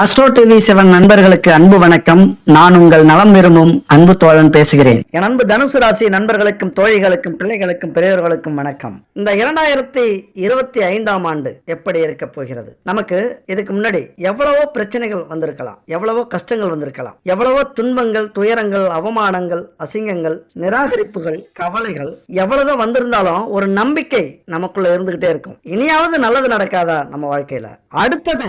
Astro TV seven நண்பர்களுக்கு அன்பு வணக்கம். நான் உங்கள் நலம் விரும்பும் அன்பு தோழன் பேசுகிறேன். என் அன்பு தனுசு ராசி நண்பர்களுக்கும் தோழிகளுக்கும் பிள்ளைகளுக்கும் பெரியவர்களுக்கும் வணக்கம். இந்த இரண்டாயிரத்தி இருபத்தி ஐந்தாம் ஆண்டு எப்படி இருக்க போகிறது? நமக்கு இதுக்கு முன்னாடி எவ்வளவோ பிரச்சனைகள் வந்திருக்கலாம். எவ்வளவோ கஷ்டங்கள் வந்திருக்கலாம். எவ்வளவோ துன்பங்கள் துயரங்கள் அவமானங்கள் அசிங்கங்கள் நிராகரிப்புகள் கவலைகள் எவ்வளவு வந்திருந்தாலும் ஒரு நம்பிக்கை நமக்குள்ள இருந்துகிட்டே இருக்கும். இனியாவது நல்லது நடக்காதா நம்ம வாழ்க்கையில? அடுத்தது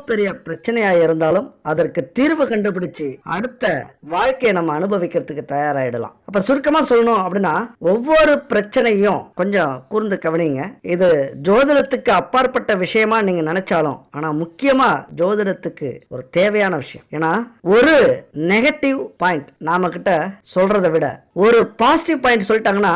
பெரிய பிரச்சனையா இருந்தாலும் அதற்கு தீர்வு கண்டுபிடிச்சு அடுத்த வாழ்க்கையை நம்ம அனுபவிக்கிறதுக்கு தயாராயிடலாம். அப்ப சுருக்கமா சொல்லணும் அப்படின்னா ஒவ்வொரு பிரச்சனையும் கொஞ்சம் கூர்ந்து கவனிங்க. இது ஜோதிடத்துக்கு அப்பாற்பட்ட விஷயமா நீங்க நினைச்சாலும் ஆனா முக்கியமா ஜோதிடத்துக்கு ஒரு தேவையான விஷயம். ஏன்னா ஒரு நெகட்டிவ் பாயிண்ட் நாம கிட்ட சொல்றதை விட ஒரு பாசிட்டிவ் பாயிண்ட் சொல்லிட்டாங்கன்னா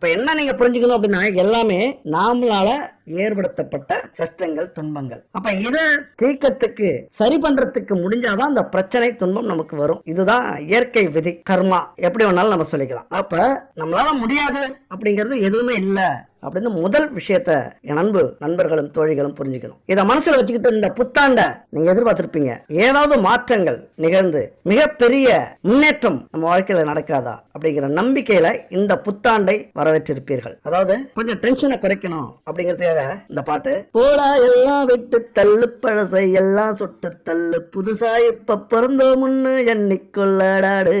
அப்போ என்ன நீங்க புரிஞ்சுக்கணும் அப்படின்னா எல்லாமே நாமளால ஏற்படுத்தப்பட்ட கஷ்டங்கள் துன்பங்கள். அப்ப இதை தீக்கத்துக்கு சரி பண்றதுக்கு முடிஞ்சாதான் அந்த பிரச்சனை துன்பம் நமக்கு வரும். இதுதான் இயற்கை விதி கர்மா. எப்படி வேணாலும் நம்ம சொல்லிக்கலாம். அப்ப நம்மளால முடியாது அப்படிங்கிறது எதுவுமே இல்லை. அப்படின்னு முதல் விஷயத்த என் அன்பு நண்பர்களும் தோழிகளும் புரிஞ்சுக்கணும். இதை மனசுல வச்சுக்கிட்டு இந்த புத்தாண்ட நீங்க எதிர்பார்த்திருப்பீங்க. ஏதாவது மாற்றங்கள் நிகழ்ந்து மிகப்பெரிய முன்னேற்றம் நம்ம வாழ்க்கையில நடக்காதா அப்படிங்கிற நம்பிக்கையில இந்த புத்தாண்டை வரவேற்றிருப்பீர்கள். அதாவது கொஞ்சம் டென்ஷனை குறைக்கணும் அப்படிங்கிறதுக்காக இந்த பாட்டு. போடா எல்லாம் விட்டு தள்ளு பழசை எல்லாம் சுட்டு தள்ளு புதுசா இப்ப பிறந்த முன்னு எண்ணிக்கொள்ளடாடு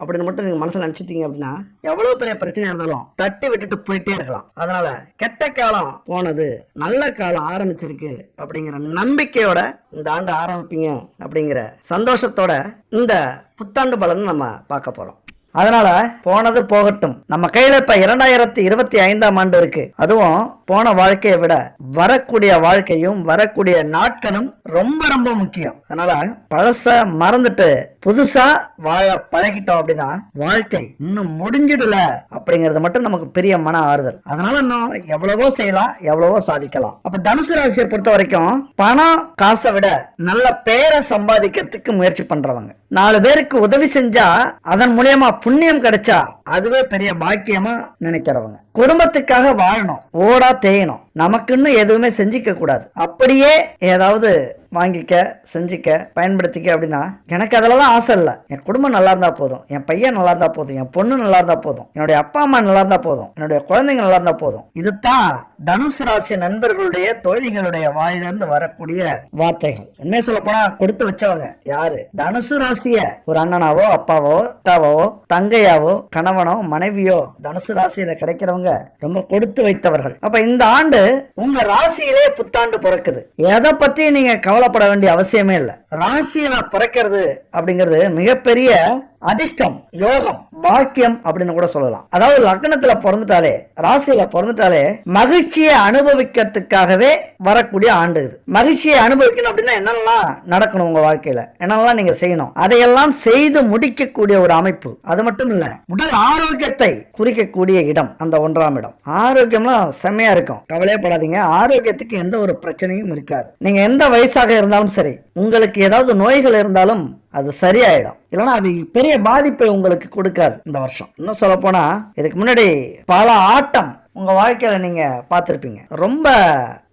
அப்படின்னு மட்டும் நீங்க மனசுல நினைச்சிட்டீங்க அப்படின்னா எவ்வளவு பெரிய பிரச்சனையாக இருந்தாலும் தட்டி விட்டுட்டு போயிட்டே இருக்கலாம். அதனால கெட்ட காலம் போனது நல்ல காலம் ஆரம்பிச்சிருக்கு அப்படிங்கிற நம்பிக்கையோட இந்த ஆண்டு ஆரம்பிப்பீங்க அப்படிங்கிற சந்தோஷத்தோட இந்த புத்தாண்டு பலன் நம்ம பார்க்க போறோம். அதனால போனது போகட்டும். நம்ம கையில இப்ப இரண்டாயிரத்தி இருபத்தி ஐந்தாம் ஆண்டு இருக்கு. அதுவும் போன வாழ்க்கையை விட வரக்கூடிய வாழ்க்கையும் வரக்கூடிய நாட்களும் ரொம்ப ரொம்ப முக்கியம். அதனால பழச மறந்துட்டு புதுசா வாழ பழகிட்டோம் அப்படின்னா வாழ்க்கை இன்னும் முடிஞ்சிடல அப்படிங்கறது மட்டும் நமக்கு பெரிய மன ஆறுதல். அதனால இன்னும் எவ்வளவோ செய்யலாம் எவ்வளவோ சாதிக்கலாம். அப்ப தனுசு ராசியை பொறுத்த வரைக்கும் பணம் காசை விட நல்ல பேரை சம்பாதிக்கிறதுக்கு முயற்சி பண்றவங்க. நாலு பேருக்கு உதவி செஞ்சா அதன் மூலியமா புண்ணியம் கிடைச்சா அதுவே பெரிய பாக்கியமா நினைக்கிறவங்க. குடும்பத்துக்காக வாழணும். ஓடா தேயணும். நமக்குன்னு எதுவுமே செஞ்சிக்க கூடாது. அப்படியே ஏதாவது வாங்கிக்க செஞ்சிக்க பயன்படுத்திக்க அப்படின்னா எனக்கு அதெல்லாம் ஆசை இல்லை. என் குடும்பம் நல்லா இருந்தா போதும். என் பையன் நல்லா இருந்தா போதும். என் பொண்ணு நல்லா இருந்தா போதும். என்னுடைய அப்பா அம்மா நல்லா இருந்தா போதும். என்னுடைய குழந்தைங்க நல்லா இருந்தா போதும். இதுதான் தனுசு ராசி நண்பர்களுடைய தோழிகளுடைய வாயிலிருந்து வரக்கூடிய வார்த்தைகள். என்ன சொல்ல போனா கொடுத்து வச்சவங்க யாரு? தனுசு ராசிய ஒரு அண்ணனாவோ அப்பாவோ அத்தாவோ தங்கையாவோ கணவனோ மனைவியோ தனுசு ராசியில கிடைக்கிறவங்க ரொம்ப கொடுத்து வைத்தவர்கள். அப்ப இந்த ஆண்டு உங்க ராசியிலே புத்தாண்டு பிறக்குது. எதை பத்தி நீங்க கவலைப்பட வேண்டிய அவசியமே இல்லை. ராசியில பிறக்கிறது அப்படிங்கிறது மிகப்பெரிய அதிர்ஷ்டம் யோகம் பாக்கியம் அப்படின்னு கூட சொல்லலாம். அதாவது லக்னத்துல பிறந்துட்டாலே ராசியில பிறந்துட்டாலே மகிழ்ச்சியை அனுபவிக்கிறதுக்காகவே வரக்கூடிய ஆண்டு இது. மகிழ்ச்சியை அனுபவிக்கணும் அப்படின்னா என்னெல்லாம் நடக்கணும் உங்க வாழ்க்கையில? என்னெல்லாம் நீங்க செய்யணும்? அதையெல்லாம் செய்து முடிக்கக்கூடிய ஒரு அமைப்பு. அது மட்டும் இல்ல உடல் ஆரோக்கியத்தை குறிக்கக்கூடிய இடம் அந்த ஒன்றாம் இடம். ஆரோக்கியம்லாம் செம்மையா இருக்கும். கவலையே படாதீங்க. ஆரோக்கியத்துக்கு எந்த ஒரு பிரச்சனையும் இருக்காது. நீங்க எந்த வயசாக இருந்தாலும் சரி உங்களுக்கு ஏதாவது நோய்கள் இருந்தாலும் அது சரியாயிடும். இல்லைன்னா அது பெரிய பாதிப்பை உங்களுக்கு கொடுக்காது இந்த வருஷம். இன்னும் சொல்ல போனா இதுக்கு முன்னாடி பல ஆட்டம் உங்க வாழ்க்கையில நீங்க பார்த்துருப்பீங்க. ரொம்ப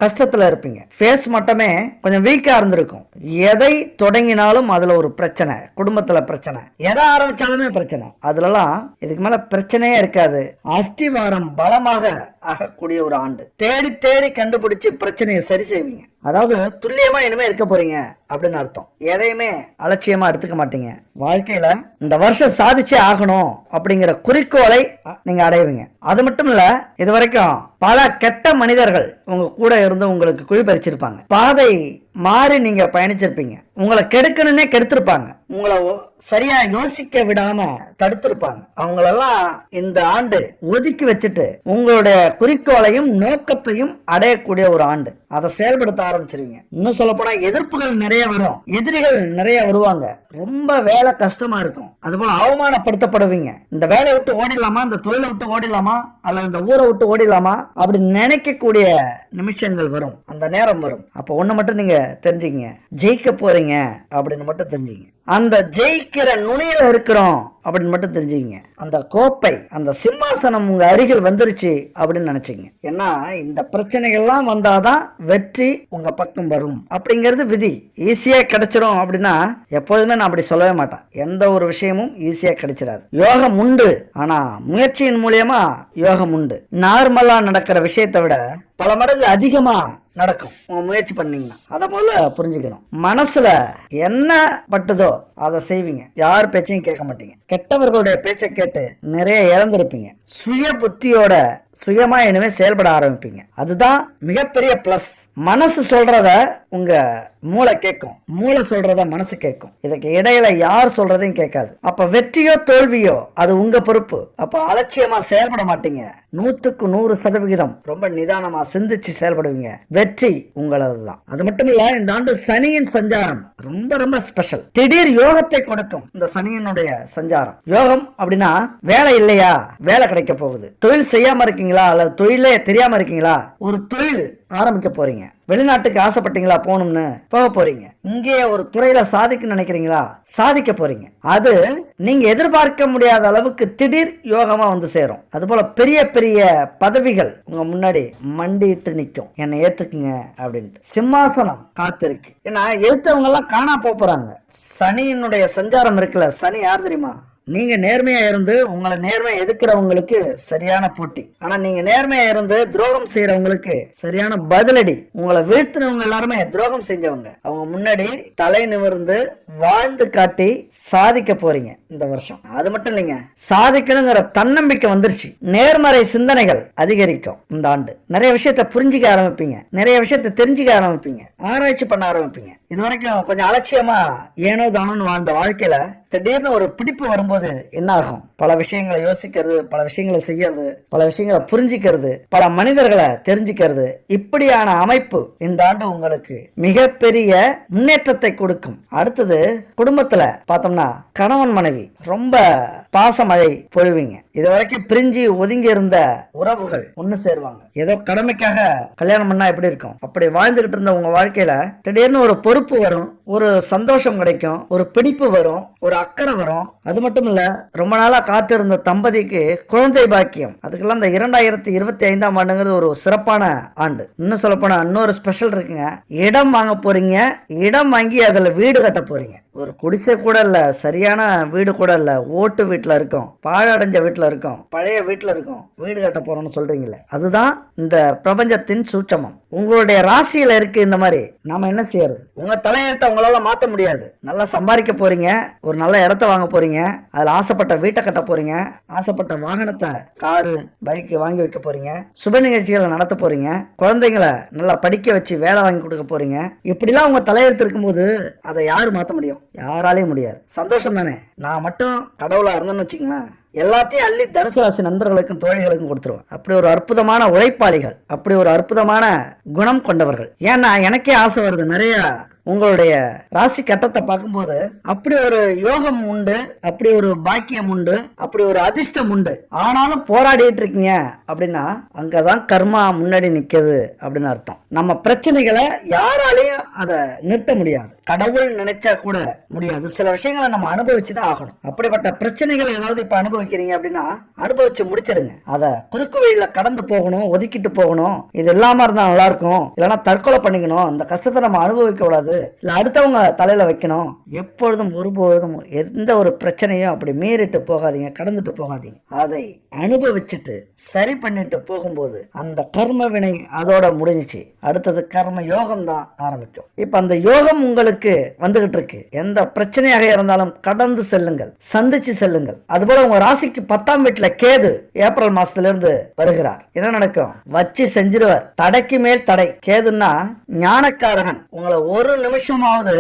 கஷ்டத்தில் இருப்பீங்க. ஃபேஸ் மட்டுமே கொஞ்சம் வீக்காக இருந்திருக்கும். எதை தொடங்கினாலும் அதில் ஒரு பிரச்சனை குடும்பத்தில் பிரச்சனை. எதை ஆரம்பித்தாலுமே பிரச்சனை. அதுலலாம் இதுக்கு மேலே பிரச்சனையே இருக்காது. அஸ்திவாரம் பலமாக ஆகக்கூடிய ஒரு ஆண்டு. தேடி தேடி கண்டுபிடிச்சு பிரச்சனையை சரி செய்வீங்க. அதாவது துல்லியமா இனிமே இருக்க போறீங்க அப்படின்னு அர்த்தம். எதையுமே அலட்சியமா எடுத்துக்க மாட்டீங்க. வாழ்க்கையில இந்த வருஷம் சாதிச்சே ஆகணும் அப்படிங்கிற குறிக்கோளை நீங்க அடைவீங்க. அது மட்டும் இல்ல இது வரைக்கும் பல கெட்ட மனிதர்கள் உங்க கூட இருந்து உங்களுக்கு குழி பறிச்சிருப்பாங்க. பாதை மாறி நீங்கள் பயணிச்சிருப்பீங்க. உங்களை கெடுக்கணும்னே கெடுத்திருப்பாங்க. உங்களை சரியா யோசிக்க விடாம தடுத்திருப்பாங்க. அவங்களெல்லாம் இந்த ஆண்டு ஒதுக்கி வச்சுட்டு உங்களுடைய குறிக்கோளையும் நோக்கத்தையும் அடையக்கூடிய ஒரு ஆண்டு. அதை செயல்படுத்த ஆரம்பிச்சிருவீங்க. இன்னும் சொல்ல போனா எதிர்ப்புகள் நிறைய வரும். எதிரிகள் நிறைய வருவாங்க. ரொம்ப வேலை கஷ்டமா இருக்கும். அதுபோல அவமானப்படுத்தப்படுவீங்க. இந்த வேலையை விட்டு ஓடிடலாமா? இந்த தொழிலை விட்டு ஓடிடலாமா? அல்லது இந்த ஊரை விட்டு ஓடிடலாமா? அப்படி நினைக்கக்கூடிய நிமிஷங்கள் வரும். அந்த நேரம் வரும். அப்போ ஒன்று மட்டும் நீங்க தெரிஞ்சுக்கங்க. ஜெயிக்க போறீங்க அப்படின்னு மட்டும் தெரிஞ்சுங்க அந்த ஜெயிக்கிற நுனியில இருக்கிறோம் அப்படின்னு மட்டும் தெரிஞ்சுக்கிங்க. அந்த கோப்பை அந்த சிம்மாசனம் உங்க அருகில் வந்துருச்சு அப்படின்னு நினைச்சிங்க ஏன்னா இந்த பிரச்சனைகள்லாம் வந்தாதான் வெற்றி உங்க பக்கம் வரும் அப்படிங்கிறது விதி. ஈஸியா கிடைச்சிரும் அப்படின்னா எப்போதுமே நான் அப்படி சொல்லவே மாட்டேன். எந்த ஒரு விஷயமும் ஈஸியா கிடைச்சிடாது யோகம் உண்டு ஆனா முயற்சியின் மூலியமா யோகம் உண்டு. நார்மலா நடக்கிற விஷயத்தை விட பல மடங்கு அதிகமா நடக்கும். முயற்சி பண்ணீங்கன்னா. அதை போல புரிஞ்சுக்கணும். மனசுல என்ன பட்டுதோ அதை செய்வீங்க. யார் பேச்சையும் கேட்க மாட்டீங்க. கெட்டவர்களுடைய பேச்சை கேட்டு நிறைய இழந்திருப்பீங்க சுய புத்தியோட சுயமா இனிமே செயல்பட ஆரம்பிப்பீங்க. அதுதான் மிகப்பெரிய பிளஸ் மனசு சொல்றத உங்க மூளை கேட்கும் மூளை சொல்றத மனசு கேட்கும் இதுக்கு இடையில யார் சொல்றதையும் கேட்காது. அப்ப வெற்றியோ தோல்வியோ அது உங்க பொறுப்பு. அப்ப அலட்சியமா செயல்பட மாட்டீங்க. நூத்துக்கு நூறு சதவிகிதம் ரொம்ப நிதானமா சிந்திச்சு செயல்படுவீங்க. வெற்றி உங்களது தான் அது மட்டும் இல்ல இந்த ஆண்டு சனியின் சஞ்சாரம் ரொம்ப ரொம்ப ஸ்பெஷல் திடீர் யோகத்தை கொடுக்கும் இந்த சனியினுடைய சஞ்சாரம். யோகம் அப்படின்னா வேலை இல்லையா? வேலை கிடைக்க போகுது. தொழில் செய்யாம இருக்கீங்களா? அல்லது தொழிலே தெரியாம இருக்கீங்களா? ஒரு தொழில் ஆரம்பிக்க போறீங்க. வெளிநாட்டுக்கு ஆசைப்பட்டீங்களா போகணும்னு? போக போறீங்க. இங்கே ஒரு துறையில சாதிக்கணும்னு நினைக்கிறீங்களா? சாதிக்க போறீங்க. அது நீங்க எதிர்பார்க்க முடியாத அளவுக்கு திடீர் யோகமா வந்து சேரும். அதுபோல பெரிய பெரிய பதவிகள் உங்க முன்னாடி மண்டிட்டு நிற்கும் என்னை ஏத்துக்குங்க அப்படின்ட்டு. சிம்மாசனம் காத்திருக்கு. ஏன்னா எழுத்தவங்க எல்லாம் காணா போறாங்க. சனியினுடைய சஞ்சாரம் இருக்குல்ல. சனி யார் தெரியுமா? நீங்க நேர்மையா இருந்து உங்களை நேர்மை எதுக்குறவங்களுக்கு சரியான போட்டி. ஆனா நீங்க நேர்மையா இருந்து துரோகம் செய்யறவங்களுக்கு சரியான பதிலடி. உங்களை வீழ்த்தினவங்க எல்லாருமே துரோகம் செஞ்சவங்க. அவங்க முன்னாடி தலை நிமிர்ந்து வாழ்ந்து காட்டி சாதிக்க போறீங்க இந்த வருஷம். அது மட்டும் இல்லைங்க சாதிக்கணுங்கிற தன்னம்பிக்கை வந்துருச்சு. நேர்மறை சிந்தனைகள் அதிகரிக்கும் இந்த ஆண்டு. நிறைய விஷயத்த புரிஞ்சுக்க ஆரம்பிப்பீங்க. நிறைய விஷயத்த தெரிஞ்சுக்க ஆரம்பிப்பீங்க. ஆராய்ச்சி பண்ண ஆரம்பிப்பீங்க. இது வரைக்கும் கொஞ்சம் அலட்சியமா ஏனோ தானோன்னு வாழ்ந்த வாழ்க்கையில திடீர்னு ஒரு பிடிப்பு வரும்போது என்ன ஆகும் பல விஷயங்களை யோசிக்கிறது பல விஷயங்களை செய்யறது பல விஷயங்களை புரிஞ்சுக்கிறது பல மனிதர்களை தெரிஞ்சுக்கிறது. இப்படியான அமைப்பு இந்த ஆண்டு உங்களுக்கு மிகப்பெரிய முன்னேற்றத்தை கொடுக்கும். அடுத்தது குடும்பத்துல பார்த்தோம்னா கணவன் மனைவி ரொம்ப பாசமழை பொழுவீங்க. இது வரைக்கும் பிரிஞ்சு ஒதுங்கி இருந்த உறவுகள் ஒண்ணு சேருவாங்க. ஏதோ கடமைக்காக கல்யாணம் பண்ணா எப்படி இருக்கும்? அப்படி வாழ்ந்துகிட்டு இருந்த உங்க வாழ்க்கையில திடீர்னு ஒரு பொறுப்பு வரும். ஒரு சந்தோஷம் கிடைக்கும் ஒரு பிடிப்பு வரும் ஒரு அக்கறை வரும். அது மட்டும் இல்ல ரொம்ப நாளா காத்திருந்த தம்பதிக்கு குழந்தை பாக்கியம். அதுக்கெல்லாம் இந்த இரண்டாயிரத்தி இருபத்தி ஐந்தாம் ஆண்டுங்கிறது ஒரு சிறப்பான ஆண்டு. இன்னும் சொல்ல போனா இன்னொரு ஸ்பெஷல் இருக்குங்க. இடம் வாங்க போறீங்க. இடம் வாங்கி அதுல வீடு கட்ட போறீங்க. ஒரு குடிசை கூட இல்ல சரியான வீடு கூட இல்ல. ஓட்டு வீட்டுல இருக்கும் பாழடைஞ்ச வீட்டுல இருக்கும் பழைய வீட்டுல இருக்கும் வீடு கட்ட போறோம்னு சொல்றீங்களே அதுதான் இந்த பிரபஞ்சத்தின் சூட்சமம். உங்களுடைய ராசியில இருக்கு இந்த மாதிரி நாம என்ன செய்யறது? உங்க தலையெழுத்தை உங்களால மாத்த முடியாது. நல்லா சம்பாதிக்க போறீங்க ஒரு நல்ல இடத்த வாங்க போறீங்க அதுல ஆசைப்பட்ட வீட்டை கட்ட போறீங்க ஆசைப்பட்ட வாகனத்தை காரு பைக் வாங்கி வைக்க போறீங்க சுப நிகழ்ச்சிகளை நடத்த போறீங்க குழந்தைங்களை நல்லா படிக்க வச்சு வேலை வாங்கி கொடுக்க போறீங்க. இப்படிலாம் உங்க தலையெழுத்து இருக்கும்போது அதை யாரு மாத்த முடியும்? யாராலையும் முடியாது. சந்தோஷம் தானே? நான் மட்டும் கடவுளா இருந்தேன்னு வச்சுங்களேன் எல்லாத்தையும் அள்ளி தனுசு ராசி நண்பர்களுக்கும் தோழிகளுக்கும் கொடுத்துருவேன் அப்படி ஒரு அற்புதமான உழைப்பாளிகள் அப்படி ஒரு அற்புதமான குணம் கொண்டவர்கள். ஏன்னா எனக்கே ஆசை வருது நிறைய உங்களுடைய ராசி கட்டத்தை பார்க்கும்போது அப்படி ஒரு யோகம் உண்டு அப்படி ஒரு பாக்கியம் உண்டு அப்படி ஒரு அதிர்ஷ்டம் உண்டு. ஆனாலும் போராடிட்டு இருக்கீங்க அப்படின்னா அங்கதான் கர்மா முன்னாடி நிக்குது அப்படின்னு அர்த்தம். நம்ம பிரச்சனைகளை யாராலையும் அதை நிறுத்த முடியாது. கடவுள் நினைச்சா கூட முடியாது. சில விஷயங்களை நம்ம அனுபவிச்சுதான் ஆகணும். அப்படிப்பட்ட பிரச்சனைகளை ஏதாவது இப்ப அனுபவிக்கிறீங்க அப்படின்னா அனுபவிச்சு முடிச்சிருங்க. அதை குறுக்கு வழியில கடந்து போகணும் ஒதுக்கிட்டு போகணும். இது இல்லாம இருந்தா நல்லா இருக்கும். இல்லைன்னா தற்கொலை பண்ணிக்கணும். அந்த கஷ்டத்தை நம்ம அனுபவிக்க கூடாது. இல்ல அடுத்தவங்க தலையில வைக்கணும். எப்பொழுதும் ஒருபொழுதும் எந்த ஒரு பிரச்சனையும் அப்படி மீறிட்டு போகாதீங்க கடந்துட்டு போகாதீங்க. அதை அனுபவிச்சுட்டு சரி பண்ணிட்டு போகும்போது அந்த கர்ம வினை அதோட முடிஞ்சிச்சு. அடுத்தது கர்ம யோகம் தான் ஆரம்பிக்கும். இப்ப அந்த யோகம் உங்களுக்கு வந்துகிட்டு இருக்கு. எந்த பிரச்சனையாக இருந்தாலும் கடந்து செல்லுங்கள் சந்திச்சு செல்லுங்கள். அதுபோல உங்க ராசிக்கு பத்தாம் வீட்டுல கேது ஏப்ரல் மாசத்துல இருந்து வருகிறார். என்ன நடக்கும்? வச்சு செஞ்சிருவார். தடைக்கு மேல் தடை. கேதுன்னா ஞானக்காரகன். உங்களை ஒரு நிமிஷமாவது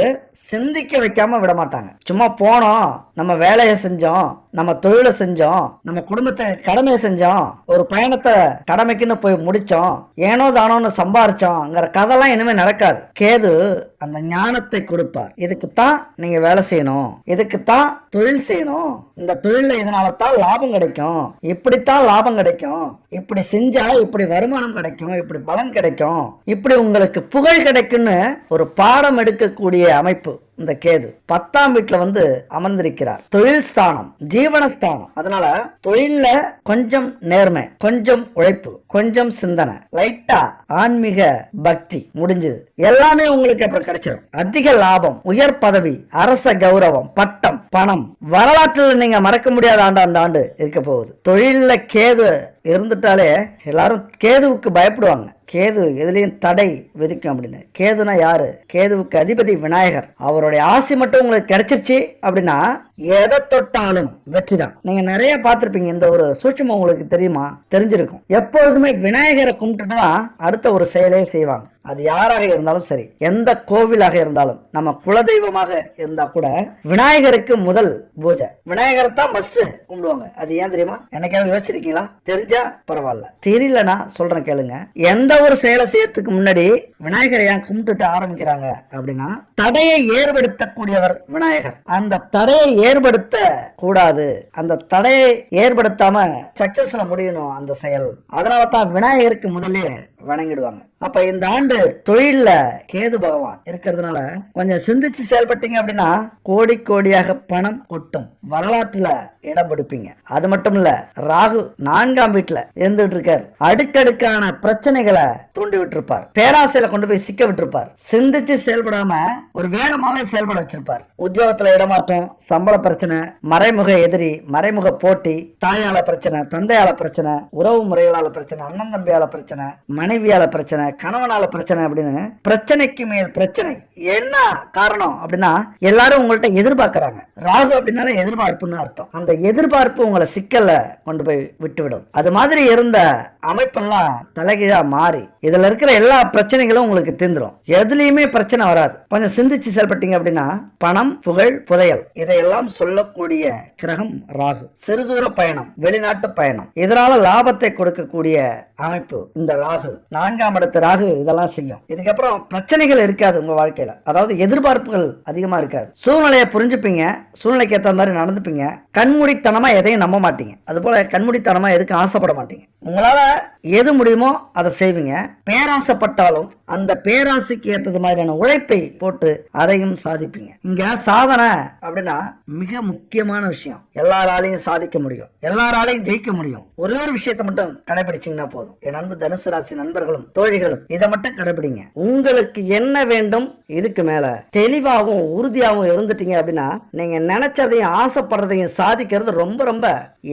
சிந்திக்க வைக்காம விட மாட்டாங்க சும்மா போனோம் நம்ம வேலையை செஞ்சோம் நம்ம தொழிலை செஞ்சோம் நம்ம குடும்பத்தை கடமையை செஞ்சோம் ஒரு பயணத்தை கடமைக்குன்னு போய் முடிச்சோம் ஏனோ தானோன்னு சம்பாரிச்சோம்ங்கிற கதைலாம் இனிமே நடக்காது. கேது அந்த ஞானத்தை கொடுப்பார். இதுக்குத்தான் நீங்க வேலை செய்யணும் இதுக்குத்தான் தொழில் செய்யணும். இந்த தொழில இதனால தான் லாபம் கிடைக்கும். இப்படித்தான் லாபம் கிடைக்கும். இப்படி செஞ்சா இப்படி வருமானம் கிடைக்கும் இப்படி பலன் கிடைக்கும். இப்படி உங்களுக்கு புகழ் கிடைக்கும்னு ஒரு பாடம் எடுக்கக்கூடிய அமைப்பு tempo. இந்த கேது பத்தாம் வீட்டுல வந்து அமர்ந்திருக்கிறார். தொழில் ஸ்தானம் ஜீவனஸ்தானம் அதனால தொழில்ல கொஞ்சம் நேர்மை கொஞ்சம் உழைப்பு கொஞ்சம் சிந்தனை லைட்டா ஆன்மீக பக்தி முடிஞ்சது. எல்லாமே உங்களுக்கு அப்புறம் கிடைச்சிடும் அதிக லாபம் உயர் பதவி அரச கௌரவம் பட்டம் பணம். வரலாற்றில் நீங்க மறக்க முடியாத ஆண்டு அந்த ஆண்டு இருக்க போகுது. தொழில்ல கேது இருந்துட்டாலே எல்லாரும் கேதுவுக்கு பயப்படுவாங்க. கேது எதுலயும் தடை விதிக்கும் அப்படின்னு. கேதுனா யாரு? கேதுவுக்கு அதிபதி விநாயகர். அவர் அவருடைய ஆசை மட்டும் உங்களுக்கு கிடச்சிருச்சு அப்படின்னா எதை தொட்டாலும் வெற்றி தான் நீங்க நிறைய பார்த்திருப்பீங்க இந்த ஒரு சூட்சம் உங்களுக்கு தெரியுமா? தெரிஞ்சிருக்கும். எப்பொழுதுமே விநாயகரை கும்பிட்டுட்டு தான் அடுத்த ஒரு செயலே செய்வாங்க. அது யாராக இருந்தாலும் சரி எந்த கோவிலாக இருந்தாலும் நம்ம குலதெய்வமாக இருந்தா கூட விநாயகருக்கு முதல் பூஜை. விநாயகரை தான் ஃபர்ஸ்ட் கும்பிடுவாங்க. அது ஏன் தெரியுமா? எனக்காவது யோசிச்சிருக்கீங்களா? தெரிஞ்சா பரவாயில்ல. தெரியலனா சொல்றேன் கேளுங்க. எந்த ஒரு செயலை செய்யறதுக்கு முன்னாடி விநாயகரை ஏன் கும்பிட்டுட்டு ஆரம்பிக்கிறாங்க அப்படின்னா தடையை ஏற்படுத்தக்கூடியவர் விநாயகர். அந்த தடையை ஏற்படுத்த கூடாது அந்த தடையை ஏற்படுத்தாம சக்சஸ்ல முடியணும் அந்த செயல். அதனால தான் விநாயகருக்கு முதல்ல வணங்கிடுவாங்க. அப்ப இந்த ஆண்டு தொழில்ல கேது பகவான் இருக்கிறதுனால கொஞ்சம் சிந்திச்சு செயல்பட்டீங்க அப்படின்னா கோடி கோடியாக பணம் கொட்டும். வரலாற்றுல இடம் பிடிப்பீங்க. அது மட்டும் இல்ல ராகு நான்காம் வீட்டுல இருந்துட்டு இருக்கார் அடுக்கடுக்கான பிரச்சனைகளை தூண்டி விட்டுருப்பார். பேராசையில கொண்டு போய் சிக்க விட்டுருப்பார். சிந்திச்சு செயல்படாம ஒரு வேகமாவே செயல்பட வச்சிருப்பார். உத்தியோகத்துல இடமாற்றம் சம்பள பிரச்சனை மறைமுக எதிரி மறைமுக போட்டி தாயால பிரச்சனை தந்தையால பிரச்சனை உறவு முறைகளால பிரச்சனை அண்ணன் தம்பியால பிரச்சனை மனை மனைவியால பிரச்சனை கணவனால பிரச்சனை அப்படின்னு பிரச்சனைக்கு மேல் பிரச்சனை. என்ன காரணம் அப்படின்னா எல்லாரும் உங்கள்ட்ட எதிர்பார்க்கறாங்க. ராகு அப்படின்னாலே எதிர்பார்ப்புன்னு அர்த்தம். அந்த எதிர்பார்ப்பு உங்களை சிக்கல்ல கொண்டு போய் விட்டுவிடும். அது மாதிரி இருந்த அமைப்பெல்லாம் தலைகீழா மாறி இதுல இருக்கிற எல்லா பிரச்சனைகளும் உங்களுக்கு தீந்துரும் எதுலயுமே பிரச்சனை வராது. கொஞ்சம் சிந்திச்சு செயல்பட்டீங்க அப்படின்னா பணம் புகழ் புதையல் இதையெல்லாம் சொல்லக்கூடிய கிரகம் ராகு. சிறுதூர பயணம் வெளிநாட்டு பயணம். இதனால லாபத்தை கொடுக்கக்கூடிய அமைப்பு இந்த ராகு. நான்காம் இடத்து ராகு இதெல்லாம் செய்யும். இதுக்கப்புறம் பிரச்சனைகள் இருக்காது உங்க வாழ்க்கையில. அதாவது எதிர்பார்ப்புகள் அதிகமா இருக்காது. சூழ்நிலையை புரிஞ்சுப்பீங்க. சூழ்நிலைக்கு ஏற்ற மாதிரி நடந்துப்பீங்க. கண்மூடித்தனமா எதையும் நம்ப மாட்டீங்க. அது போல கண்மூடித்தனமா எதுக்கும் ஆசைப்பட மாட்டீங்க. உங்களால எது முடியுமோ அதை செய்வீங்க. பேராசைப்பட்டாலும் அந்த பேராசைக்கு ஏற்றது மாதிரியான உழைப்பை போட்டு அதையும் சாதிப்பீங்க. இங்க சாதனை அப்படின்னா மிக முக்கியமான விஷயம். எல்லாராலையும் சாதிக்க முடியும். எல்லாராலையும் ஜெயிக்க முடியும். ஒரே ஒரு விஷயத்தை மட்டும் கடைபிடிச்சீங்கன்னா போதும். என் அன்பு தனுசு ராசி நண்பர்களும் தோழிகளும் இதை மட்டும் கடைபிடிங்க உங்களுக்கு என்ன வேண்டும்? இதுக்கு மேல தெளிவாகவும் உறுதியாகவும் இருந்துட்டீங்க அப்படின்னா நீங்க நினைச்சதையும் ஆசைப்படுறதையும் சாதிக்கிறது ரொம்ப ரொம்ப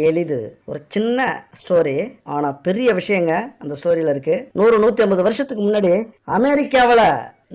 எளிது. ஒரு சின்ன ஸ்டோரி ஆனால் பெரிய விஷயங்க அந்த ஸ்டோரியில் இருக்கு. நூறு நூற்றி ஐம்பது வருஷத்துக்கு முன்னாடி அமெரிக்காவில்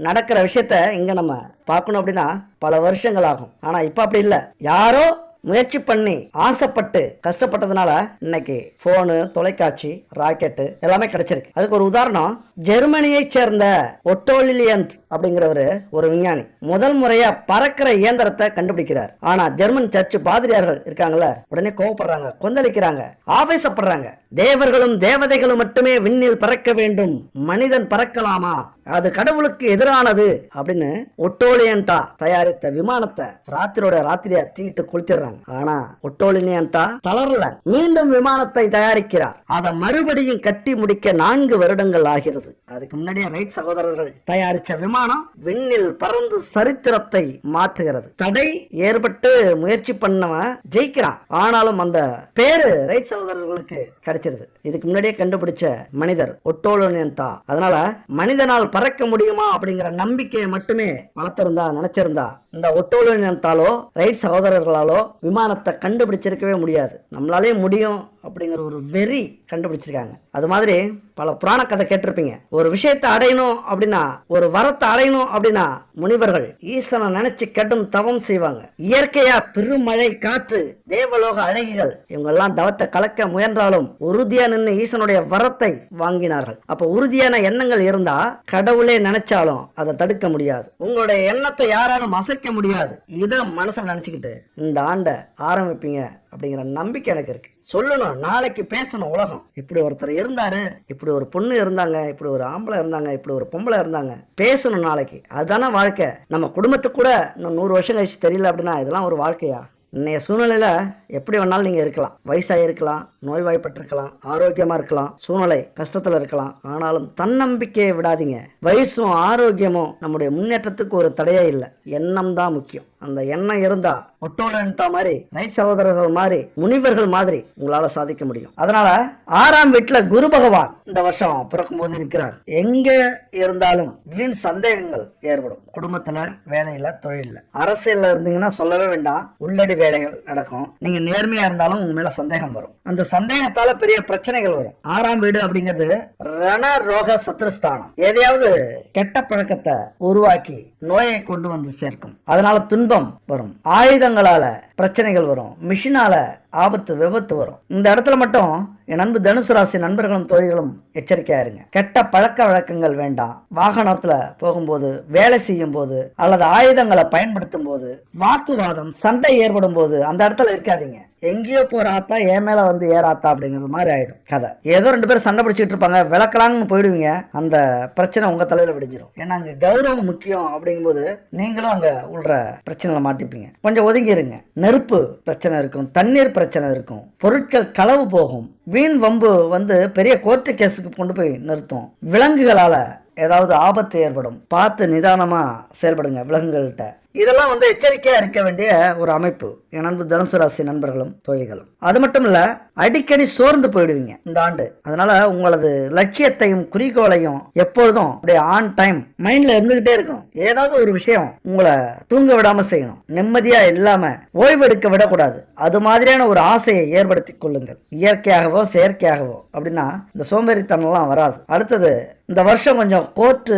நடக்கிற விஷயத்த இங்கே நம்ம பார்க்கணும் அப்படின்னா பல வருஷங்கள் ஆகும். ஆனால் இப்போ அப்படி இல்லை. யாரோ முயற்சி பண்ணி ஆசைப்பட்டு கஷ்டப்பட்டதுனால இன்னைக்கு போனு தொலைக்காட்சி ராக்கெட்டு எல்லாமே கிடைச்சிருக்கு. அதுக்கு ஒரு உதாரணம் ஜெர்மனியை சேர்ந்த ஒட்டோலிலியந்த் அப்படிங்கிறவரு ஒரு விஞ்ஞானி. முதல் முறையா பறக்கிற இயந்திரத்தை கண்டுபிடிக்கிறார். ஆனா ஜெர்மன் சர்ச் பாதிரியார்கள் இருக்காங்கல்ல உடனே கோவப்படுறாங்க கொந்தளிக்கிறாங்க ஆவேசப்படுறாங்க. தேவர்களும் தேவதைகளும் மட்டுமே விண்ணில் பறக்க வேண்டும். மனிதன் பறக்கலாமா? அது கடவுளுக்கு எதிரானது அப்படின்னு ஒட்டோலியன்டா தயாரித்த விமானத்தை ராத்திரியோட ராத்திரியா தீட்டு கொளுத்திடுறாங்க. ஆனா ஒட்டோலினியன்டா தளரல. மீண்டும் விமானத்தை தயாரிக்கிறார். அதை மறுபடியும் கட்டி முடிக்க நான்கு வருடங்கள் ஆகிறது. அதுக்கு முன்னாடியே ரைட் சகோதரர்கள் தயாரிச்ச விமானம் விமானம் விண்ணில் பறந்து சரித்திரத்தை மாற்றுகிறது. தடை ஏற்பட்டு முயற்சி பண்ணவன் ஜெயிக்கிறான். ஆனாலும் அந்த பேரு ரைட் சகோதரர்களுக்கு கிடைச்சிருது. இதுக்கு முன்னாடியே கண்டுபிடிச்ச மனிதர் ஒட்டோலோனியன்தா. அதனால மனிதனால் பறக்க முடியுமா அப்படிங்கிற நம்பிக்கையை மட்டுமே வளர்த்திருந்தா நினைச்சிருந்தா இந்த ஒட்டோலோனியன்தாலோ ரைட் சகோதரர்களாலோ விமானத்தை கண்டுபிடிச்சிருக்கவே முடியாது. நம்மளாலே முடியும் அப்படிங்கிற ஒரு வெறி கண்டுபிடிச்சிருக்காங்க. அது மாதிரி பல புராண கதை கேட்டிருப்பீங்க. ஒரு விஷயத்தை அடையணும் அப்படின்னா ஒரு வரத்தை அடையணும் அப்படின்னா முனிவர்கள் ஈசனை நினைச்சு கெட்டும் தவம் செய்வாங்க. இயற்கையா பெருமழை காற்று தேவலோக அழகிகள் இவங்க எல்லாம் தவத்தை கலக்க முயன்றாலும் உறுதியான நின்று ஈசனுடைய வரத்தை வாங்கினார்கள். அப்ப உறுதியான எண்ணங்கள் இருந்தா கடவுளே நினைச்சாலும் அதை தடுக்க முடியாது. உங்களுடைய எண்ணத்தை யாராலும் அசைக்க முடியாது. இதை மனசுல நினைச்சுக்கிட்டு இந்த ஆண்டை ஆரம்பிப்பீங்க அப்படிங்கிற நம்பிக்கை எனக்கு இருக்கு. சொல்லணும் நாளைக்கு பேசணும் உலகம். இப்படி ஒருத்தர் இருந்தாரு இப்படி ஒரு பொண்ணு இருந்தாங்க இப்படி ஒரு ஆம்பளை இருந்தாங்க இப்படி ஒரு பொம்பளை இருந்தாங்க. பேசணும் நாளைக்கு. அதுதானே வாழ்க்கை. நம்ம குடும்பத்துக்கு கூட இன்னும் நூறு வருஷம் கழிச்சு தெரியல அப்படின்னா இதெல்லாம் ஒரு வாழ்க்கையா? இன்றைய சூழ்நிலையில் எப்படி வேணாலும் நீங்கள் இருக்கலாம். வயசாக இருக்கலாம் நோய்வாய்ப்பட்டிருக்கலாம் ஆரோக்கியமாக இருக்கலாம் சூழ்நிலை கஷ்டத்தில் இருக்கலாம். ஆனாலும் தன்னம்பிக்கையை விடாதீங்க. வயசும் ஆரோக்கியமும் நம்முடைய முன்னேற்றத்துக்கு ஒரு தடையே இல்லை. எண்ணம் தான் முக்கியம். அந்த எண்ணம் இருந்தா ஒட்டோலன்டா மாதிரி ரைட் சகோதரர்கள் மாதிரி முனிவர்கள் மாதிரி உங்களால சாதிக்க முடியும். அதனால ஆறாம் வீட்டுல குரு பகவான் இந்த வருஷம் பிறக்கும் போது இருக்கிறார். எங்க இருந்தாலும் வீண் சந்தேகங்கள் ஏற்படும். குடும்பத்துல வேலையில தொழில அரசியல்ல இருந்தீங்கன்னா சொல்லவே வேண்டாம். உள்ளடி வேலைகள் நடக்கும். நீங்க நேர்மையா இருந்தாலும் உங்க மேல சந்தேகம் வரும். அந்த சந்தேகத்தால பெரிய பிரச்சனைகள் வரும். ஆறாம் வீடு அப்படிங்கிறது ரண ரோக சத்ருஸ்தானம். எதையாவது கெட்ட பழக்கத்தை உருவாக்கி நோயை கொண்டு வந்து சேர்க்கும். அதனால துன்பம் வரும். ஆயுதங்களால பிரச்சனைகள் வரும். மிஷினால ஆபத்து விபத்து வரும். இந்த இடத்துல மட்டும் என் அன்பு தனுசு ராசி நண்பர்களும் தோழிகளும் எச்சரிக்கையா இருங்க. கெட்ட பழக்க வழக்கங்கள் வேண்டாம். வாகனத்துல போகும்போது வேலை செய்யும் போது அல்லது ஆயுதங்களை பயன்படுத்தும் போது வாக்குவாதம் சண்டை ஏற்படும் போது அந்த இடத்துல இருக்காதீங்க. எங்கேயோ போகிறாத்தா என் மேல வந்து ஏறாத்தா அப்படிங்கிறது மாதிரி ஆயிடும் கதை. ஏதோ ரெண்டு பேரும் சண்டை பிடிச்சிட்டு இருப்பாங்க. விளக்கலாங்கன்னு போயிடுவீங்க. அந்த பிரச்சனை உங்க தலையில விடிஞ்சிடும் ஏன்னா அங்க கௌரவம் முக்கியம் அப்படிங்கும்போது நீங்களும் அங்க உள்ள பிரச்சனையில மாட்டிப்பீங்க. கொஞ்சம் ஒதுங்கிருங்க. நெருப்பு பிரச்சனை இருக்கும். தண்ணீர் பிரச்சனை இருக்கும். பொருட்கள் களவு போகும். வீண் வம்பு வந்து பெரிய கோர்ட்டு கேஸுக்கு கொண்டு போய் நிறுத்தும். விலங்குகளால ஏதாவது ஆபத்து ஏற்படும். பார்த்து நிதானமாக செயல்படுங்க விலங்குகள்கிட்ட. இதெல்லாம் வந்து எச்சரிக்கையாக இருக்க வேண்டிய ஒரு அமைப்பு. என் அன்பு தனுசு ராசி நண்பர்களும் தொழில்களும் அது மட்டும் இல்லை அடிக்கடி சோர்ந்து போயிடுவீங்க இந்த ஆண்டு. அதனால உங்களது லட்சியத்தையும் குறிக்கோளையும் எப்பொழுதும் அப்படியே ஆன் டைம் மைண்ட்ல இருந்துகிட்டே இருக்கணும். ஏதாவது ஒரு விஷயம் உங்களை தூங்க விடாம செய்யணும். நிம்மதியா இல்லாம ஓய்வு எடுக்க விடக்கூடாது. அது மாதிரியான ஒரு ஆசையை ஏற்படுத்தி கொள்ளுங்கள். இயற்கையாகவோ செயற்கையாகவோ அப்படின்னா இந்த சோம்பேறித்தனம்லாம் வராது. அடுத்தது இந்த வருஷம் கொஞ்சம் கோர்ட்டு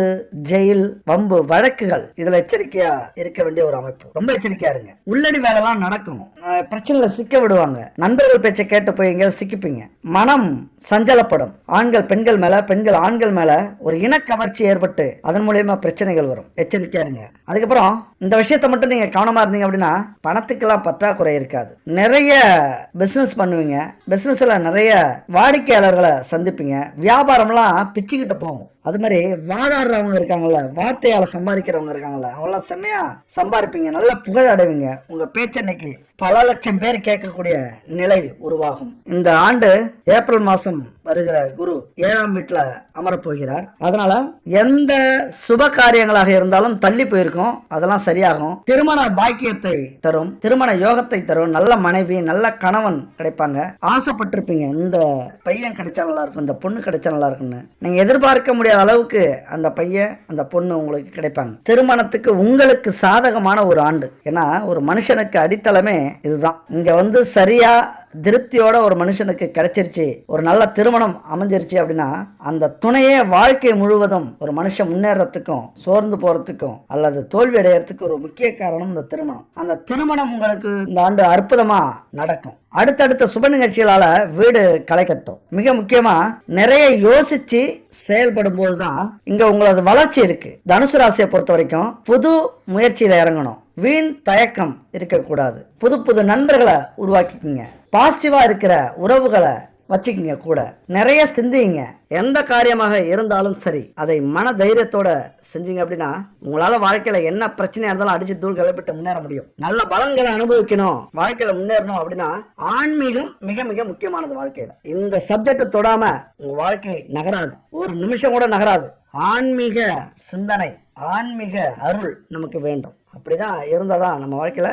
ஜெயில் வம்பு வழக்குகள் இதுல எச்சரிக்கையா இருக்க வேண்டிய ஒரு அமைப்பு. ரொம்ப எச்சரிக்கையா இருங்க. உள்ளடி வேலைலாம் நடக்கும். பிரச்சனையில சிக்க விடுவாங்க. நண்பர்கள் பேச்சை கேட்டு போய் எங்கேயாவது சிக்கிப்பீங்க. மனம் சஞ்சலப்படும். ஆண்கள் பெண்கள் மேல பெண்கள் ஆண்கள் மேல ஒரு இனக்கவர்ச்சி ஏற்பட்டு அதன் மூலியமா பிரச்சனைகள் வரும். எச்சரிக்கையா இருங்க. அதுக்கப்புறம் இந்த விஷயத்த மட்டும் நீங்க கவனமா இருந்தீங்க அப்படின்னா பணத்துக்கெல்லாம் பற்றாக்குறை இருக்காது. நிறைய பிசினஸ் பண்ணுவீங்க. பிசினஸ்ல நிறைய வாடிக்கையாளர்களை சந்திப்பீங்க. வியாபாரம்லாம் பிச்சுக்கிட்டு போகும். அது மாதிரி வாதாடுறவங்க இருக்காங்கல்ல வார்த்தையால சம்பாதிக்கிறவங்க இருக்காங்கல்ல அவங்களாம் செம்மையா சம்பாதிப்பீங்க நல்லா புகழ் அடைவீங்க உங்க பேச்சன்னைக்கு பல லட்சம் பேர் கேட்கக்கூடிய நிலை உருவாகும். இந்த ஆண்டு ஏப்ரல் மாசம் வருகிற குரு. ஏழாம் வீட்டில் அமரப் போகிறார். அதனால எந்த சுப காரியங்களாக இருந்தாலும் தள்ளி போயிருக்கும். அதெல்லாம் சரியாகும். திருமண பாக்கியத்தை தரும். திருமண யோகத்தை தரும். நல்ல மனைவி நல்ல கணவன் கிடைப்பாங்க. ஆசைப்பட்டிருப்பீங்க. இந்த பையன் கிடைச்சா நல்லா இருக்கும். இந்த பொண்ணு கிடைச்சா நல்லா இருக்குன்னு நீங்க எதிர்பார்க்க முடியாத அளவுக்கு அந்த பையன் அந்த பொண்ணு உங்களுக்கு கிடைப்பாங்க. திருமணத்துக்கு உங்களுக்கு சாதகமான ஒரு ஆண்டு. ஏன்னா ஒரு மனுஷனுக்கு அடித்தளமே இதுதான். இங்கே வந்து சரியாக திருப்தியோட ஒரு மனுஷனுக்கு கிடைச்சிருச்சு ஒரு நல்ல திருமணம் அமைஞ்சிருச்சு அப்படின்னா அந்த துணையே வாழ்க்கை முழுவதும் ஒரு மனுஷன் முன்னேறத்துக்கும் சோர்ந்து போகிறதுக்கும் அல்லது தோல்வி அடையறதுக்கு ஒரு முக்கிய காரணம் இந்த திருமணம். அந்த திருமணம் உங்களுக்கு இந்த ஆண்டு அற்புதமாக நடக்கும். அடுத்தடுத்த சுப நிகழ்ச்சிகளால் வீடு களை கட்டும் மிக முக்கியமாக நிறைய யோசித்து செயல்படும் போதுதான் இங்கே உங்களது வளர்ச்சி இருக்குது தனுசு ராசியை பொறுத்த வரைக்கும் புது முயற்சியில் இறங்கணும். வீண் தயக்கம் இருக்கக்கூடாது. புது புது நண்பர்களை உருவாக்கிக்கோங்க. பாசிட்டிவாக இருக்கிற உறவுகளை வச்சுக்கிங்க கூட. நிறைய சிந்திங்க. எந்த காரியமாக இருந்தாலும் சரி அதை மன தைரியத்தோட செஞ்சீங்க அப்படின்னா உங்களால வாழ்க்கையில என்ன பிரச்சனையா இருந்தாலும் அடிச்சு தூள் கிளப்பிட்டு முன்னேற முடியும். நல்ல பலன்களை அனுபவிக்கணும். வாழ்க்கையில முன்னேறணும் அப்படின்னா ஆன்மீகம் மிக மிக முக்கியமானது வாழ்க்கையில. இந்த சப்ஜெக்ட் தொடாம உங்க வாழ்க்கை நகராது. ஒரு நிமிஷம் கூட நகராது. ஆன்மீக சிந்தனை ஆன்மீக அருள் நமக்கு வேண்டும். அப்படிதான் இருந்தாதான் நம்ம வாழ்க்கையில்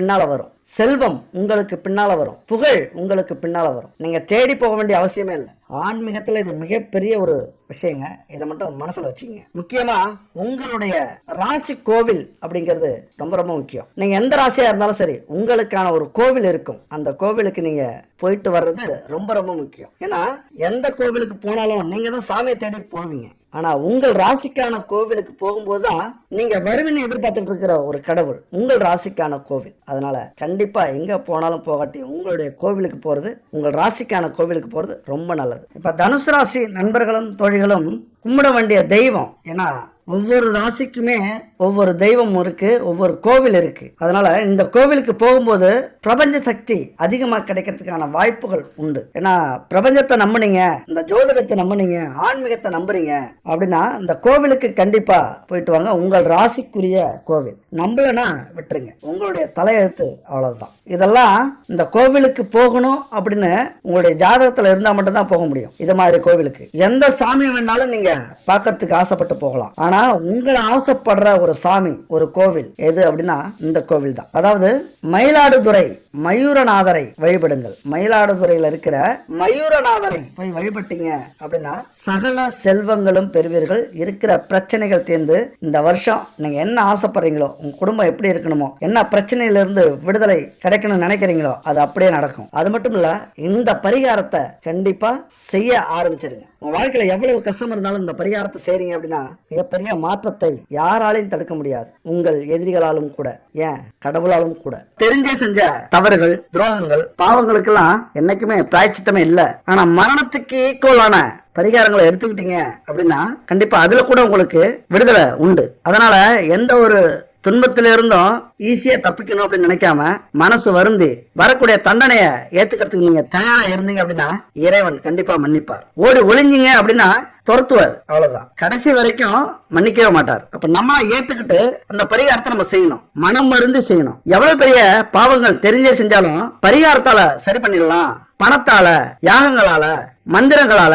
பின்னால வரும். செல்வம் உங்களுக்கு பின்னால வரும். புகழ் உங்களுக்கு பின்னால வரும். நீங்க தேடி போக வேண்டிய அவசியமே இல்லை. ஆன்மீகத்துல இது மிகப்பெரிய ஒரு விஷயங்க. இதை மட்டும் மனசுல வச்சுங்க. முக்கியமா உங்களுடைய ராசி கோவில் அப்படிங்கிறது ரொம்ப ரொம்ப முக்கியம். நீங்க எந்த ராசியா இருந்தாலும் சரி உங்களுக்கான ஒரு கோவில் இருக்கும். அந்த கோவிலுக்கு நீங்க போயிட்டு வர்றது ரொம்ப ரொம்ப முக்கியம். ஏன்னா எந்த கோவிலுக்கு போனாலும் நீங்க தான் சாமியை தேடி போவீங்க. ஆனா உங்கள் ராசிக்கான கோவிலுக்கு போகும்போது தான் நீங்க வறுமையை எதிர்பார்த்துட்டு இருக்கிற ஒரு கடவுள் உங்கள் ராசிக்கான கோவில். அதனால கண்டிப்பா எங்க போனாலும் போகாட்டி உங்களுடைய கோவிலுக்கு போறது உங்கள் ராசிக்கான கோவிலுக்கு போறது ரொம்ப நல்லது. இப்ப தனுசு ராசி நண்பர்களும் தோழிகளும் கும்பிட வேண்டிய தெய்வம் ஏன்னா ஒவ்வொரு ராசிக்குமே ஒவ்வொரு தெய்வம் இருக்கு ஒவ்வொரு கோவில் இருக்கு. அதனால இந்த கோவிலுக்கு போகும்போது பிரபஞ்ச சக்தி அதிகமாக கிடைக்கிறதுக்கான வாய்ப்புகள் உண்டு. ஏன்னா பிரபஞ்சத்தை நம்புனீங்க இந்த ஜோதிடத்தை நம்புனீங்க ஆன்மீகத்தை நம்புறீங்க அப்படின்னா இந்த கோவிலுக்கு கண்டிப்பா போயிட்டு வாங்க. உங்கள் ராசிக்குரிய கோவில். நம்பலன்னா விட்டுருங்க. உங்களுடைய தலையெழுத்து அவ்வளவுதான். இதெல்லாம் இந்த கோவிலுக்கு போகணும் அப்படின்னு உங்களுடைய ஜாதகத்துல இருந்தா மட்டும்தான் போக முடியும். இது மாதிரி கோவிலுக்கு. எந்த சாமி வேணாலும் நீங்கள் பார்க்கறதுக்கு ஆசைப்பட்டு போகலாம். ஆனா உங்களை ஆசைப்படுற ஒரு சாமி ஒரு கோவில் எது அப்படின்னா இந்த கோவில் தான். அதாவது மயிலாடுதுறை மயூரநாதரை வழிபடுங்கள். மயிலாடுதுறையில் இருக்கிற மயூரநாதரை போய் வழிபட்டீங்க அப்படின்னா சகல செல்வங்களும் பெறுவீர்கள். இருக்கிற பிரச்சனைகள் தீர்ந்து இந்த வருஷம் நீங்கள் என்ன ஆசைப்படுறீங்களோ உங்கள் குடும்பம் எப்படி இருக்கணுமோ என்ன பிரச்சனையிலிருந்து விடுதலை கிடைக்கும் கிடைக்கணும்னு நினைக்கிறீங்களோ அது அப்படியே நடக்கும். அது மட்டும் இல்ல இந்த பரிகாரத்தை கண்டிப்பா செய்ய ஆரம்பிச்சிருங்க. உங்க வாழ்க்கையில எவ்வளவு கஷ்டம் இருந்தாலும் இந்த பரிகாரத்தை செய்றீங்க அப்படின்னா மிகப்பெரிய மாற்றத்தை யாராலையும் தடுக்க முடியாது. உங்கள் எதிரிகளாலும் கூட ஏன் கடவுளாலும் கூட. தெரிஞ்சே செஞ்ச தவறுகள் துரோகங்கள் பாவங்களுக்கெல்லாம் என்னைக்குமே பிராய்ச்சித்தமே இல்லை. ஆனா மரணத்துக்கு ஈக்குவலான பரிகாரங்களை எடுத்துக்கிட்டீங்க அப்படின்னா கண்டிப்பா அதுல கூட உங்களுக்கு விடுதலை உண்டு. அதனால எந்த ஒரு துன்பத்தில இருந்தும் ஈஸியா தப்பிக்கணும் அப்படின்னு நினைக்காம மனசு வருந்தி வரக்கூடிய தண்டனைய ஏத்துக்கிறதுக்கு நீங்க தயாரா இருந்தீங்க அப்படின்னா இறைவன் கண்டிப்பா மன்னிப்பார். ஓடி ஒளிஞ்சிங்க அப்படின்னா துரத்துவார். அவ்வளவுதான். கடைசி வரைக்கும் மன்னிக்கவே மாட்டார். அப்ப நம்மளா ஏத்துக்கிட்டு அந்த பரிகாரத்தை நம்ம செய்யணும். மனம் மருந்து செய்யணும். எவ்வளவு பெரிய பாவங்கள் தெரிஞ்சே செஞ்சாலும் பரிகாரத்தால சரி பண்ணிடலாம். பணத்தால யாகங்களால மந்திரங்களால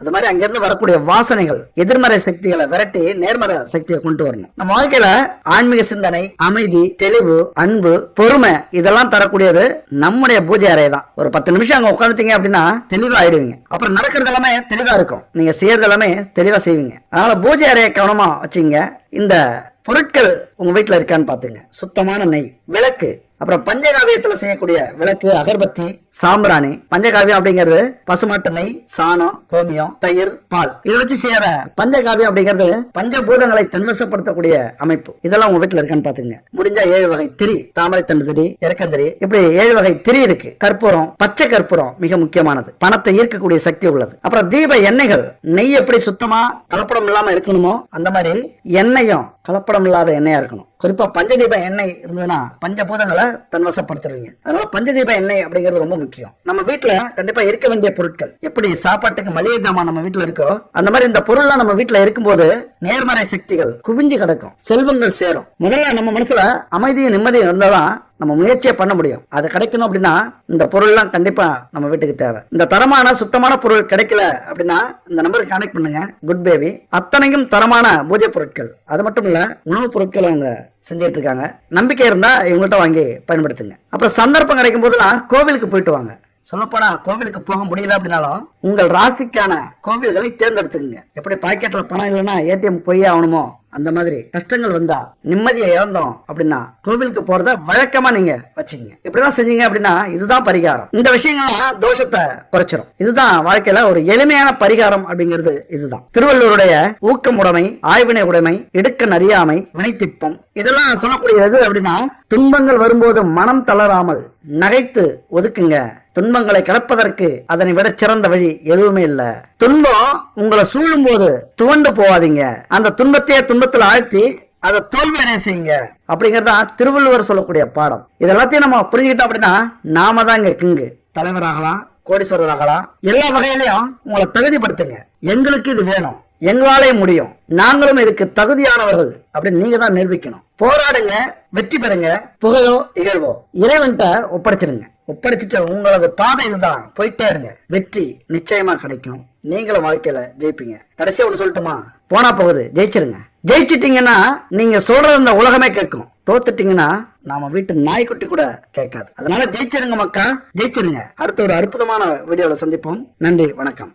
அது மாதிரி அங்கிருந்து வரக்கூடிய வாசனைகள் எதிர்மறை சக்திகளை விரட்டி நேர்மறை சக்தியை கொண்டு வரணும். நம்ம வாழ்க்கையில ஆன்மீக சிந்தனை அமைதி தெளிவு அன்பு பொறுமை இதெல்லாம் தரக்கூடியது நம்முடைய பூஜை அறை தான் ஒரு பத்து நிமிஷம் அங்க உட்காந்துட்டீங்க அப்படின்னா தெளிவா ஆயிடுவீங்க. அப்புறம் நடக்கிறது எல்லாமே தெளிவா இருக்கும். நீங்க செய்யறது எல்லாமே தெளிவா செய்வீங்க. அதனால பூஜை அறையை கவனமா வச்சுங்க. இந்த பொருட்கள் உங்க வீட்டுல இருக்கான்னு பாத்துங்க சுத்தமான நெய் விளக்கு அப்புறம் பஞ்சகாவியத்துல செய்யக்கூடிய விளக்கு அகர்பத்தி சாம்பிராணி பஞ்சகாவியம் அப்படிங்கிறது பசுமாட்டு நெய் சாணம் கோமியம் தயிர் பால். இதை வச்சு செய்யற பஞ்சகாவியம் அப்படிங்கிறது பஞ்சபூதங்களை தன்வசப்படுத்தக்கூடிய அமைப்பு. இதெல்லாம் உங்க வீட்டுல இருக்கான்னு பாத்துங்க முடிஞ்சா ஏழு வகை திரி தாமரை தண்டு திரி இறக்கந்திரி இப்படி ஏழு வகை திரி இருக்கு. கற்பூரம் பச்சை கற்பூரம் மிக முக்கியமானது. பணத்தை ஈர்க்கக்கூடிய சக்தி உள்ளது. அப்புறம் தீப எண்ணெய்கள் நெய் எப்படி சுத்தமா கலப்படம் இல்லாம இருக்கணுமோ அந்த மாதிரி எண்ணெயும் கலப்படம் இல்லாத எண்ணெயா இருக்கணும். குறிப்பா பஞ்சதீப எண்ணெய் இருந்ததுன்னா பஞ்சபூதங்களை தன்வசப்படுத்துறீங்க. அதனால பஞ்சதீப எண்ணெய் அப்படிங்கிறது ரொம்ப முக்கியம். நம்ம வீட்டுல கண்டிப்பா இருக்க வேண்டிய பொருட்கள். எப்படி சாப்பாட்டுக்கு மளிகை ஜாமான் நம்ம வீட்டுல இருக்கோ அந்த மாதிரி இந்த பொருள்லாம் நம்ம வீட்டுல இருக்கும்போது நேர்மறை சக்திகள் குவிஞ்சு கிடக்கும். செல்வங்கள் சேரும். முதல்ல நம்ம மனசுல அமைதியும் நிம்மதியும் இருந்தாதான் நம்ம முயற்சியை பண்ண முடியும். அது கிடைக்கணும் அப்படின்னா இந்த பொருள்லாம் கண்டிப்பா நம்ம வீட்டுக்கு தேவை. இந்த தரமான சுத்தமான பொருள் கிடைக்கல அப்படின்னா இந்த நம்பருக்கு கனெக்ட் பண்ணுங்க. குட் பேபி அத்தனையும் தரமான பூஜை பொருட்கள். அது மட்டும் இல்ல உணவுப் பொருட்கள் அவங்க செஞ்சுட்டு இருக்காங்க. நம்பிக்கை இருந்தா இவங்கள்ட்ட வாங்கி பயன்படுத்துங்க. அப்புறம் சந்தர்ப்பம் கிடைக்கும் போதெல்லாம் கோவிலுக்கு போயிட்டு வாங்க. சொல்லப்போனா கோவிலுக்கு போக முடியல அப்படின்னாலும் உங்கள் ராசிக்கான கோவில்களை தேர்ந்தெடுத்துக்கங்க. எப்படி பாக்கெட்டில் பணம் இல்லைன்னா ஏடிஎம் போய் ஆகணுமோ அந்த மாதிரி கஷ்டங்கள் வந்தா நிம்மதியை இழந்தோம் அப்படின்னா கோவிலுக்கு போறத வழக்கமா நீங்க வச்சுங்க இப்படிதான் செஞ்சீங்க அப்படின்னா இதுதான் பரிகாரம். இந்த விஷயங்கள்லாம் தோஷத்தை குறைச்சிரும். இதுதான் வாழ்க்கையில ஒரு எளிமையான பரிகாரம் அப்படிங்கிறது இதுதான். திருவள்ளுவருடைய ஊக்கம் உடைமை ஆய்வினை உடைமை இடுக்க அறியாமை வினைத்திப்பம் இதெல்லாம் சொல்லக்கூடியது அப்படின்னா துன்பங்கள் வரும்போது மனம் தளராமல் நகைத்து ஒதுக்குங்க. துன்பங்களை கிளப்பதற்கு அதனை விட சிறந்த வழி எதுவுமே இல்ல. துன்பம் உங்களை சூழும் போது துவண்டு போவாதீங்க அந்த துன்பத்தையே துன்பத்தில் ஆழ்த்தி அதை தோல்வி அடைய செய்யுங்க. அப்படிங்கறதா திருவள்ளுவர் சொல்லக்கூடிய பாடம். இது எல்லாத்தையும் நம்ம புரிஞ்சுக்கிட்டோம் அப்படின்னா நாம தான் இங்க கிங்கு. தலைவராகலாம் கோடீஸ்வரராகலாம் எல்லா வகையிலையும் உங்களை தகுதிப்படுத்துங்க. எங்களுக்கு இது வேணும். எங்களாலே முடியும். நாங்களும் இதுக்கு தகுதியானவர்கள் அப்படின்னு நீங்க தான் நிரூபிக்கணும். போராடுங்க வெற்றி பெறுங்க புகழோ இகழ்வோ. இறைவன்கிட்ட ஒப்படைச்சிருங்க. ஒப்படைச்சிட்டு உங்களது பாதை இதுதான். போயிட்டே இருங்க. வெற்றி நிச்சயமா கிடைக்கும். நீங்களும் வாழ்க்கையில ஜெயிப்பீங்க. கடைசியா ஒண்ணு சொல்லட்டுமா? போனா போகுது. ஜெயிச்சிருங்க. ஜெயிச்சிட்டீங்கன்னா நீங்க சொல்றது இந்த உலகமே கேட்கும். தோத்துட்டீங்கன்னா நாம வீட்டு நாய்க்குட்டி கூட கேட்காது. அதனால ஜெயிச்சிருங்க மக்கா. ஜெயிச்சிருங்க. அடுத்த ஒரு அற்புதமான வீடியோல சந்திப்போம். நன்றி. வணக்கம்.